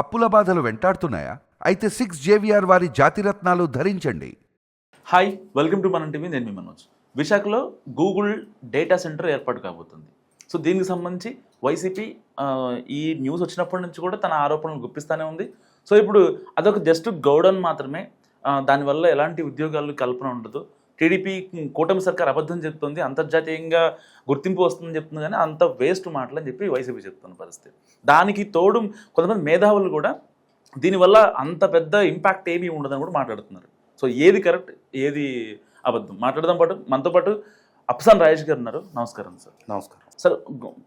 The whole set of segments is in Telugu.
అప్పుల బాధలు వెంటాడుతున్నాయా? అయితే సిక్స్ జేవిఆర్ వారి జాతిరత్నాలు ధరించండి. హాయ్ వెల్కమ్ టు మన టీవీ నేను మీ మనోజ్. విశాఖలో గూగుల్ డేటా సెంటర్ ఏర్పాటు కాబోతుంది. సో దీనికి సంబంధించి వైసీపీ ఈ న్యూస్ వచ్చినప్పటి నుంచి కూడా తన ఆరోపణలు గుప్పిస్తూనే ఉంది. సో ఇప్పుడు అదొక జస్ట్ గౌడన్ మాత్రమే దానివల్ల ఎలాంటి ఉద్యోగాలు కల్పన ఉండదు. టీడీపీ కూటమి సర్కార్ అబద్ధం చెప్తుంది అంతర్జాతీయంగా గుర్తింపు వస్తుందని చెప్తుంది కానీ అంత వేస్ట్ మాటలు అని చెప్పి వైసీపీ చెప్తున్న పరిస్థితి. దానికి తోడు కొంతమంది మేధావులు కూడా దీనివల్ల అంత పెద్ద ఇంపాక్ట్ ఏమీ ఉండదని కూడా మాట్లాడుతున్నారు. సో ఏది కరెక్ట్ ఏది అబద్ధం? మాట్లాడదాం పాటు మనతో పాటు అప్సాన్ రాజేష్ గారు ఉన్నారు. నమస్కారం సార్. నమస్కారం. సార్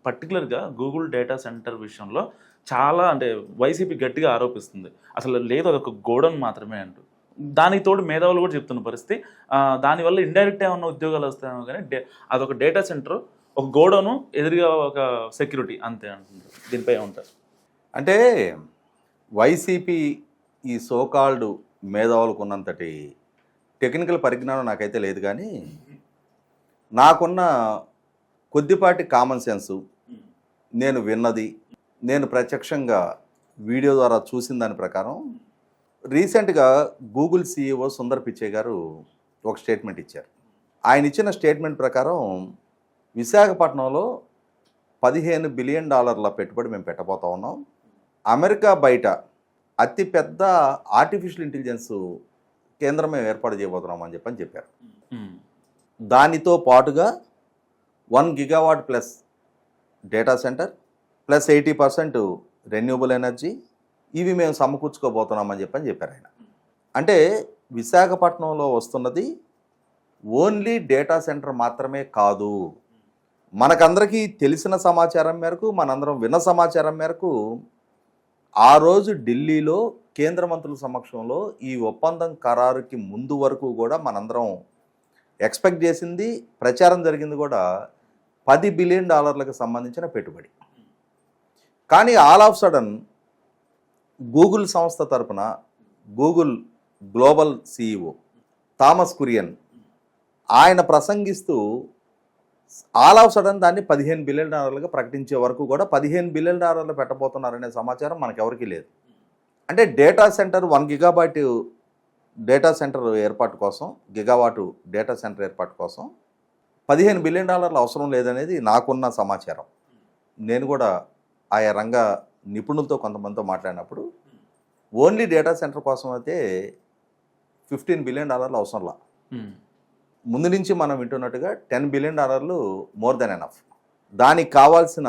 పర్టికులర్గా గూగుల్ డేటా సెంటర్ విషయంలో చాలా అంటే వైసీపీ గట్టిగా ఆరోపిస్తుంది. అసలు లేదు అదొక గోడౌన్ మాత్రమే అంటూ. దానికి తోడు మేధావులు కూడా చెప్తున్న పరిస్థితి. దానివల్ల ఇండైరెక్ట్ ఏమన్నా ఉద్యోగాలు వస్తాయేమో కానీ డే అదొక డేటా సెంటర్ ఒక గోడౌను ఎదురుగా ఒక సెక్యూరిటీ అంతే అంటున్నారు. దీనిపై ఉంటారు అంటే వైసీపీ ఈ సోకాల్డ్ మేధావులకు ఉన్నంతటి టెక్నికల్ పరిజ్ఞానం నాకైతే లేదు కానీ నాకున్న కొద్దిపాటి కామన్ సెన్సు నేను విన్నది నేను ప్రత్యక్షంగా వీడియో ద్వారా చూసిన దాని ప్రకారం రీసెంట్గా గూగుల్ సీఈఓ సుందర్ పిచ్చే గారు ఒక స్టేట్మెంట్ ఇచ్చారు. ఆయన ఇచ్చిన స్టేట్మెంట్ ప్రకారం విశాఖపట్నంలో పదిహేను బిలియన్ డాలర్ల పెట్టుబడి మేము పెట్టబోతా ఉన్నాం. అమెరికా బయట అతిపెద్ద ఆర్టిఫిషియల్ ఇంటెలిజెన్స్ కేంద్రం మేము ఏర్పాటు చేయబోతున్నాం అని చెప్పని చెప్పారు. దానితో పాటుగా one gigawatt plus data center plus eighty percent renewable energy ఇవి మేము సమకూర్చుకోబోతున్నామని చెప్పని చెప్పారు ఆయన. అంటే విశాఖపట్నంలో వస్తున్నది ఓన్లీ డేటా సెంటర్ మాత్రమే కాదు. మనకందరికీ తెలిసిన సమాచారం మేరకు మనందరం విన్న సమాచారం మేరకు ఆ రోజు ఢిల్లీలో కేంద్ర మంత్రుల సమక్షంలో ఈ ఒప్పందం ఖరారుకి ముందు వరకు కూడా మనందరం ఎక్స్పెక్ట్ చేసింది ప్రచారం జరిగింది కూడా పది బిలియన్ డాలర్లకు సంబంధించిన పెట్టుబడి. కానీ ఆల్ ఆఫ్ సడన్ గూగుల్ సంస్థ తరపున Google global CEO Thomas Kurian ఆయన ప్రసంగిస్తూ ఆల్ ఆఫ్ సడన్ దాన్ని పదిహేను బిలియన్ డాలర్లుగా ప్రకటించే వరకు కూడా పదిహేను బిలియన్ డాలర్లు పెట్టబోతున్నారనే సమాచారం మనకెవరికీ లేదు. అంటే data center one gigabyte data center ఏర్పాటు కోసం గిగావాటు డేటా సెంటర్ ఏర్పాటు కోసం పదిహేను బిలియన్ డాలర్లు అవసరం లేదనేది నాకున్న సమాచారం. నేను కూడా ఆయా రంగ నిపుణులతో కొంతమందితో మాట్లాడినప్పుడు ఓన్లీ డేటా సెంటర్ కోసం అయితే ఫిఫ్టీన్ బిలియన్ డాలర్లు అవసరంలా ఉమ్. ముందు నుంచి మనం వింటున్నట్టుగా టెన్ బిలియన్ డాలర్లు మోర్ దెన్ ఎనఫ్. దానికి కావాల్సిన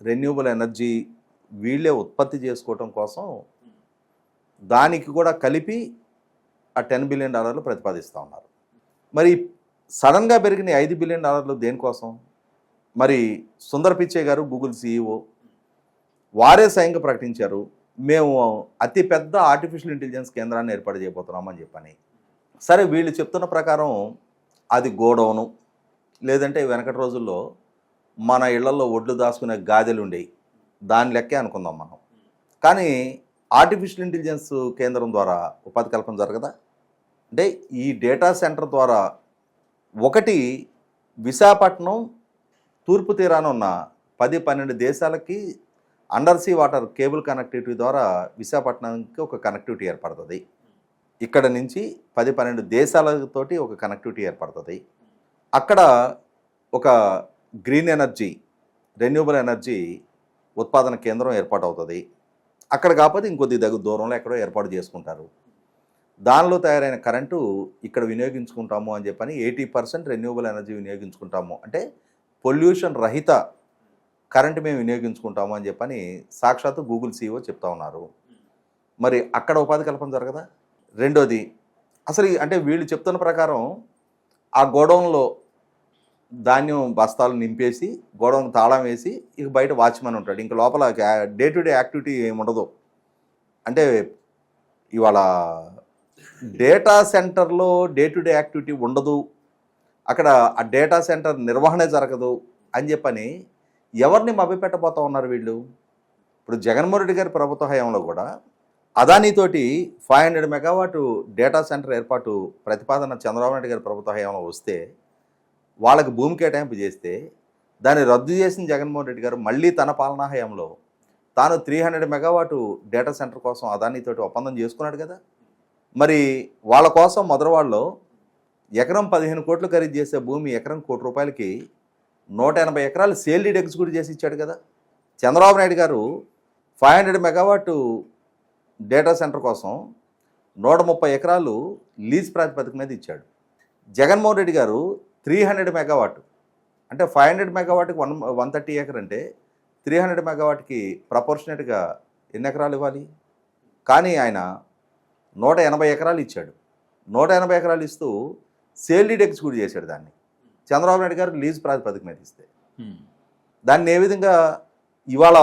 రెన్యూబుల్ ఎనర్జీ వీళ్ళే ఉత్పత్తి చేసుకోవటం కోసం దానికి కూడా కలిపి ఆ టెన్ బిలియన్ డాలర్లు ప్రతిపాదిస్తూ ఉన్నారు. మరి సడన్గా పెరిగిన ఐదు బిలియన్ డాలర్లు దేనికోసం? మరి సుందర్ పిచ్చే గారు గూగుల్ సీఈఓ వారే స్వయంగా ప్రకటించారు మేము అతి పెద్ద ఆర్టిఫిషియల్ ఇంటెలిజెన్స్ కేంద్రాన్ని ఏర్పాటు చేయబోతున్నామని చెప్పని. సరే వీళ్ళు చెప్తున్న ప్రకారం అది గోడౌను. లేదంటే వెనకటి రోజుల్లో మన ఇళ్ళలో ఒడ్లు దాచుకునే గాదెలు ఉండేవి దాని లెక్కే అనుకుందాం మనం. కానీ ఆర్టిఫిషియల్ ఇంటెలిజెన్స్ కేంద్రం ద్వారా ఉపాధి కల్పన జరగదా? అంటే ఈ డేటా సెంటర్ ద్వారా ఒకటి విశాఖపట్నం తూర్పు తీరాన ఉన్న పది పన్నెండు దేశాలకి under sea water cable connectivity ద్వారా విశాఖపట్నానికి ఒక కనెక్టివిటీ ఏర్పడుతుంది. ఇక్కడ నుంచి పది పన్నెండు దేశాలతోటి ఒక కనెక్టివిటీ ఏర్పడుతుంది. అక్కడ ఒక గ్రీన్ ఎనర్జీ రెన్యూబుల్ ఎనర్జీ ఉత్పాదన కేంద్రం ఏర్పాటు అవుతుంది అక్కడ కాకపోతే ఇంకొద్ది దగ్గర దూరంలో ఎక్కడో ఏర్పాటు చేసుకుంటారు. దానిలో తయారైన కరెంటు ఇక్కడ వినియోగించుకుంటాము అని చెప్పని ఎయిటీ పర్సెంట్ రెన్యూబుల్ ఎనర్జీ వినియోగించుకుంటాము. అంటే పొల్యూషన్ రహిత కరెంటు మేము వినియోగించుకుంటాము అని చెప్పని సాక్షాత్తు గూగుల్ సీఈఓ చెప్తా ఉన్నారు. మరి అక్కడ ఉపాధి కల్పన జరగదా? రెండోది అసలు అంటే వీళ్ళు చెప్తున్న ప్రకారం ఆ గోడౌన్లో ధాన్యం బస్తాలు నింపేసి గోడౌన్ తాళం వేసి ఇక బయట వాచ్మెన్ ఉంటాడు. ఇంక లోపల డే టు డే యాక్టివిటీ ఏమి ఉండదు అంటే ఇవాళ డేటా సెంటర్లో డే టు డే యాక్టివిటీ ఉండదు. అక్కడ ఆ డేటా సెంటర్ నిర్వహణ జరగదు అని చెప్పని ఎవరిని మభ్యపెట్టబోతా ఉన్నారు వీళ్ళు? ఇప్పుడు జగన్మోహన్ రెడ్డి గారి ప్రభుత్వ హయాంలో కూడా అదానీతోటి five hundred megawatt data center ఏర్పాటు ప్రతిపాదన చంద్రబాబు నాయుడు గారి ప్రభుత్వ హయాంలో వస్తే వాళ్ళకి భూమి కేటాయింపు చేస్తే దాన్ని రద్దు చేసిన జగన్మోహన్ రెడ్డి గారు మళ్ళీ తన పాలనా హయాంలో తాను three hundred megawatt data center కోసం అదానితోటి ఒప్పందం చేసుకున్నాడు కదా? మరి వాళ్ళ కోసం మొదలవాళ్ళలో ఎకరం పదిహేను కోట్లు ఖరీదు చేసే భూమి ఎకరం కోటి రూపాయలకి నూట ఎనభై ఎకరాలు సేల్డీడ్ ఎగ్జిక్యూట్ చేసి ఇచ్చాడు కదా. చంద్రబాబు నాయుడు గారు five hundred megawatt data center కోసం నూట ముప్పై ఎకరాలు లీజ్ ప్రాతిపదిక మీద ఇచ్చాడు. జగన్మోహన్ రెడ్డి గారు త్రీ హండ్రెడ్ మెగావాట్. అంటే ఫైవ్ హండ్రెడ్ మెగావాట్కి వన్ వన్ థర్టీ ఏకర్ అంటే త్రీ హండ్రెడ్ మెగావాట్కి ప్రపోర్షనేట్గా ఎన్ని ఎకరాలు ఇవ్వాలి? కానీ ఆయన నూట ఎనభై ఎకరాలు ఇచ్చాడు. నూట ఎనభై ఎకరాలు ఇస్తూ సేల్డీడ్ ఎగ్జిక్యూట్ చేశాడు దాన్ని. చంద్రబాబు నాయుడు గారు లీజ్ ప్రాతిపదిక మీద ఇస్తే. దాన్ని ఏ విధంగా ఇవాళ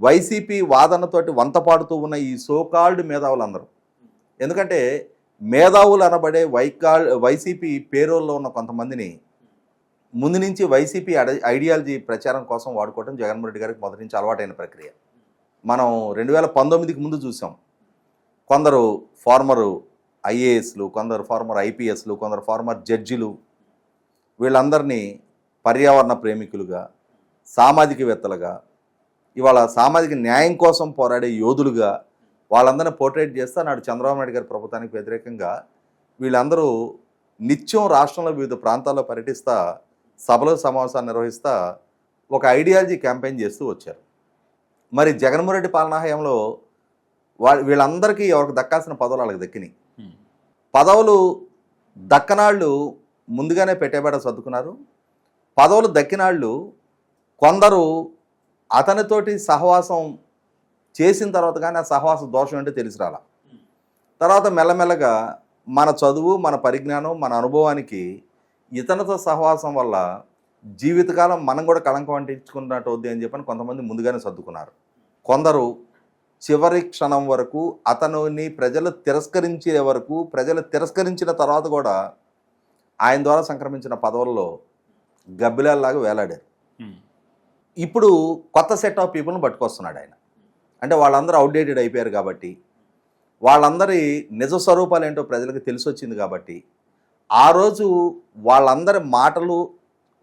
వైసీపీ వాదనతోటి వంత పాడుతూ ఉన్న ఈ సోకాల్డ్ మేధావులందరూ ఎందుకంటే మేధావులు అనబడే వైకాల్ వైసీపీ పేరోల్లో ఉన్న కొంతమందిని ముందు నుంచి వైసీపీ ఐడి- ఐడియాలజీ ప్రచారం కోసం వాడుకోవడం జగన్మోహన్ రెడ్డి గారికి మొదటి నుంచి అలవాటైన ప్రక్రియ. మనం రెండు వేల పంతొమ్మిదికి ముందు చూసాం కొందరు ఫార్మరు ఐఏఎస్లు కొందరు ఫార్మర్ ఐపీఎస్లు కొందరు ఫార్మర్ జడ్జిలు వీళ్ళందరినీ పర్యావరణ ప్రేమికులుగా సామాజికవేత్తలుగా ఇవాళ సామాజిక న్యాయం కోసం పోరాడే యోధులుగా వాళ్ళందరినీ పోర్ట్రేట్ చేస్తా నాడు చంద్రబాబు నాయుడు గారి ప్రభుత్వానికి వ్యతిరేకంగా వీళ్ళందరూ నిత్యం రాష్ట్రంలో వివిధ ప్రాంతాల్లో పర్యటిస్తా సభలు సమావేశాలు నిర్వహిస్తా ఒక ఐడియాలజీ క్యాంపెయిన్ చేస్తూ వచ్చారు. మరి జగన్మోహన్ రెడ్డి పాలనా హయాంలో వాళ్ళ వీళ్ళందరికీ ఎవరికి దక్కాల్సిన పదవులు వాళ్ళకి దక్కినాయి. పదవులు దక్కనాళ్ళు ముందుగానే పెట్టేబడ సర్దుకున్నారు. పదవులు దక్కినాళ్ళు కొందరు అతనితోటి సహవాసం చేసిన తర్వాత కానీ ఆ సహవాస దోషం అంటే తెలిసి రాల. తర్వాత మెల్లమెల్లగా మన చదువు మన పరిజ్ఞానం మన అనుభవానికి ఇతనితో సహవాసం వల్ల జీవితకాలం మనం కూడా కళంకం అంటించుకున్నట్టు వద్దు అని చెప్పని కొంతమంది ముందుగానే సర్దుకున్నారు. కొందరు చివరి క్షణం వరకు అతనుని ప్రజలు తిరస్కరించే వరకు ప్రజలు తిరస్కరించిన తర్వాత కూడా ఆయన ద్వారా సంక్రమించిన పదవుల్లో గబ్బిలాల్లాగా వేలాడారు. ఇప్పుడు కొత్త సెట్ ఆఫ్ పీపుల్ని పట్టుకొస్తున్నాడు ఆయన. అంటే వాళ్ళందరూ అవుట్డేటెడ్ అయిపోయారు కాబట్టి వాళ్ళందరి నిజ స్వరూపాలు ఏంటో ప్రజలకు తెలిసి వచ్చింది కాబట్టి ఆ రోజు వాళ్ళందరి మాటలు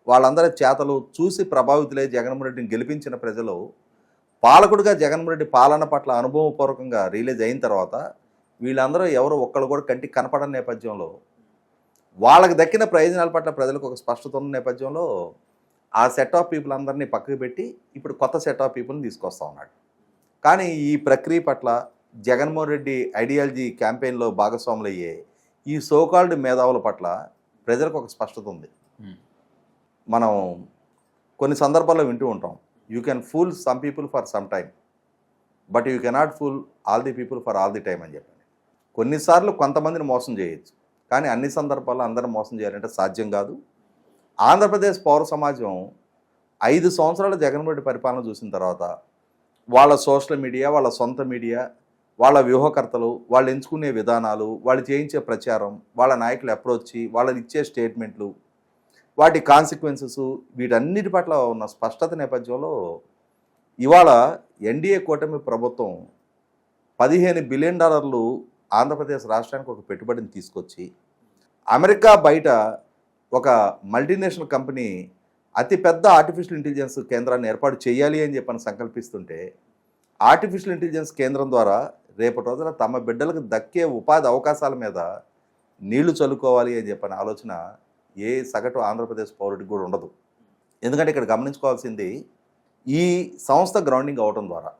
వాళ్ళందరి చేతలు చూసి ప్రభావితులై జగన్మోహన్ రెడ్డిని గెలిపించిన ప్రజలు పాలకుడిగా జగన్మోహన్ రెడ్డి పాలన పట్ల అనుభవపూర్వకంగా రిలీజ్ అయిన తర్వాత వీళ్ళందరూ ఎవరు ఒక్కళ్ళు కూడా కంటికి కనపడని నేపథ్యంలో వాళ్ళకి దక్కిన ప్రయోజనాల పట్ల ప్రజలకు ఒక స్పష్టత ఉన్న నేపథ్యంలో ఆ సెట్ ఆఫ్ పీపుల్ అందరినీ పక్కకు పెట్టి ఇప్పుడు కొత్త సెట్ ఆఫ్ పీపుల్ని తీసుకొస్తా ఉన్నాడు. కానీ ఈ ప్రక్రియ పట్ల జగన్మోహన్ రెడ్డి ఐడియాలజీ క్యాంపెయిన్లో భాగస్వాములు అయ్యే ఈ సోకాల్డ్ మేధావుల పట్ల ప్రజలకు ఒక స్పష్టత ఉంది. ఉమ్, మనం కొన్ని సందర్భాల్లో వింటూ ఉంటాం. You can fool some people for some time but you cannot fool all the people for all the time అని చెప్పండి కొన్నిసార్లు కొంతమందిని మోసం చేయొచ్చు. కానీ అన్ని సందర్భాల్లో అందరూ మోసం చేయాలంటే సాధ్యం కాదు. ఆంధ్రప్రదేశ్ పౌర సమాజం ఐదు సంవత్సరాల జగన్మోహన్ రెడ్డి పరిపాలన చూసిన తర్వాత వాళ్ళ సోషల్ మీడియా వాళ్ళ సొంత మీడియా వాళ్ళ వ్యూహకర్తలు వాళ్ళు ఎంచుకునే విధానాలు వాళ్ళు చేయించే ప్రచారం వాళ్ళ నాయకులు అప్రోచ్ వాళ్ళని ఇచ్చే స్టేట్మెంట్లు వాటి కాన్సిక్వెన్సెస్ వీటన్నిటి పట్ల ఉన్న స్పష్టత నేపథ్యంలో ఇవాళ ఎన్డీఏ కూటమి ప్రభుత్వం పదిహేను బిలియన్ డాలర్లు ఆంధ్రప్రదేశ్ రాష్ట్రానికి ఒక పెట్టుబడిని తీసుకొచ్చి అమెరికా బయట ఒక మల్టీనేషనల్ కంపెనీ అతిపెద్ద ఆర్టిఫిషియల్ ఇంటెలిజెన్స్ కేంద్రాన్ని ఏర్పాటు చేయాలి అని చెప్పని సంకల్పిస్తుంటే ఆర్టిఫిషియల్ ఇంటెలిజెన్స్ కేంద్రం ద్వారా రేపటి రోజున తమ బిడ్డలకు దక్కే ఉపాధి అవకాశాల మీద నీళ్ళు చల్లుకోవాలి అని చెప్పని ఆలోచన ఏ సగటు ఆంధ్రప్రదేశ్ పౌరుడికి కూడా ఉండదు. ఎందుకంటే ఇక్కడ గమనించుకోవాల్సింది ఈ సంస్థ గ్రౌండింగ్ అవటం ద్వారా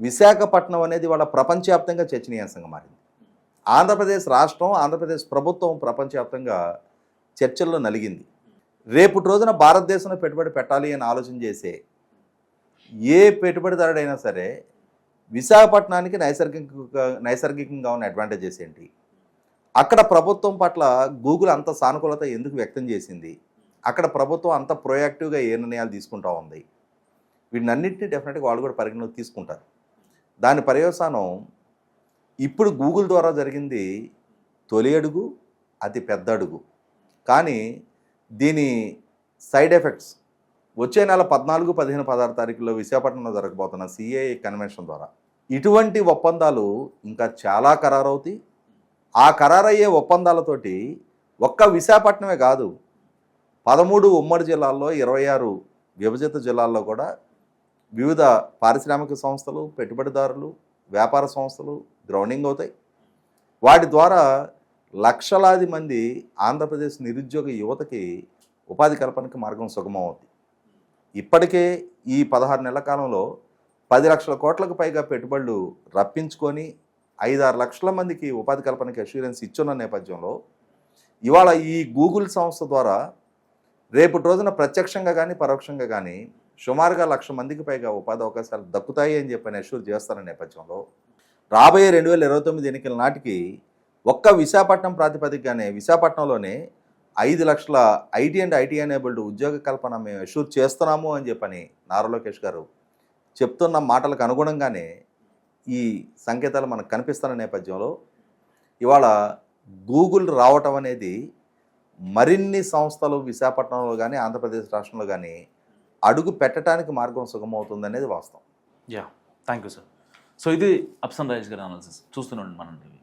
విశాఖపట్నం అనేది వాళ్ళ ప్రపంచవ్యాప్తంగా చర్చనీయాంశంగా మారింది. ఆంధ్రప్రదేశ్ రాష్ట్రం ఆంధ్రప్రదేశ్ ప్రభుత్వం ప్రపంచవ్యాప్తంగా చర్చల్లో నలిగింది. రేపటి రోజున భారతదేశంలో పెట్టుబడి పెట్టాలి అని ఆలోచన చేసే ఏ పెట్టుబడిదారుడైనా సరే విశాఖపట్నానికి నైసర్గిక నైసర్గికంగా ఉన్న అడ్వాంటేజెస్ ఏంటి? అక్కడ ప్రభుత్వం పట్ల గూగుల్ అంత సానుకూలత ఎందుకు వ్యక్తం చేసింది? అక్కడ ప్రభుత్వం అంత ప్రొయాక్టివ్గా ఏ నిర్ణయాలు తీసుకుంటా ఉంది? వీటినన్నింటినీ డెఫినెట్గా వాళ్ళు కూడా పరిగణలోకి తీసుకుంటారు. దాని పర్యవసానం ఇప్పుడు గూగుల్ ద్వారా జరిగింది తొలి అడుగు అతి పెద్ద అడుగు. కానీ దీని సైడ్ ఎఫెక్ట్స్ వచ్చే నెల పద్నాలుగు పదిహేను పదహారు తారీఖులో విశాఖపట్నంలో జరగబోతున్న సిఏఏ కన్వెన్షన్ ద్వారా. ఇటువంటి ఒప్పందాలు ఇంకా చాలా ఖరారవుతాయి. ఆ ఖరారయ్యే ఒప్పందాలతోటి ఒక్క విశాఖపట్నమే కాదు పదమూడు ఉమ్మడి జిల్లాల్లో ఇరవై ఆరు విభజిత జిల్లాల్లో కూడా వివిధ పారిశ్రామిక సంస్థలు పెట్టుబడిదారులు వ్యాపార సంస్థలు గ్రౌండింగ్ అవుతాయి. వాటి ద్వారా లక్షలాది మంది ఆంధ్రప్రదేశ్ నిరుద్యోగ యువతకి ఉపాధి కల్పనకి మార్గం సుగమం అవుతుంది ఇప్పటికే ఈ పదహారు నెలల కాలంలో పది లక్షల కోట్లకు పైగా పెట్టుబడులు రప్పించుకొని ఐదారు లక్షల మందికి ఉపాధి కల్పనకి అష్యూరెన్స్ ఇచ్చున్న నేపథ్యంలో ఇవాళ ఈ గూగుల్ సంస్థ ద్వారా రేపటి రోజున ప్రత్యక్షంగా కానీ పరోక్షంగా కానీ సుమారుగా లక్ష మందికి పైగా ఉపాధి అవకాశాలు దక్కుతాయి అని చెప్పని అష్యూర్ చేస్తున్న నేపథ్యంలో రాబోయే రెండు వేల ఇరవై తొమ్మిది ఎన్నికల నాటికి ఒక్క విశాఖపట్నం ప్రాతిపదికగానే విశాఖపట్నంలోనే ఐదు లక్షల ఐటీ అండ్ ఐటీ ఎనేబుల్డ్ ఉద్యోగ కల్పన మేము అష్యూర్ చేస్తున్నాము అని చెప్పని నారా లోకేష్ గారు చెప్తున్న మాటలకు అనుగుణంగానే ఈ సంకేతాలు మనకు కనిపిస్తున్న నేపథ్యంలో ఇవాళ గూగుల్ రావటం అనేది మరిన్ని సంస్థలు విశాఖపట్నంలో కానీ ఆంధ్రప్రదేశ్ రాష్ట్రంలో కానీ అడుగు పెట్టడానికి మార్గం సుగమవుతుంది అనేది వాస్తవం. Yeah thank you sir. So ఇది అప్సన్ రాజేష్ గారి అనాలిసిస్ చూస్తున్నాం మనం టీవీ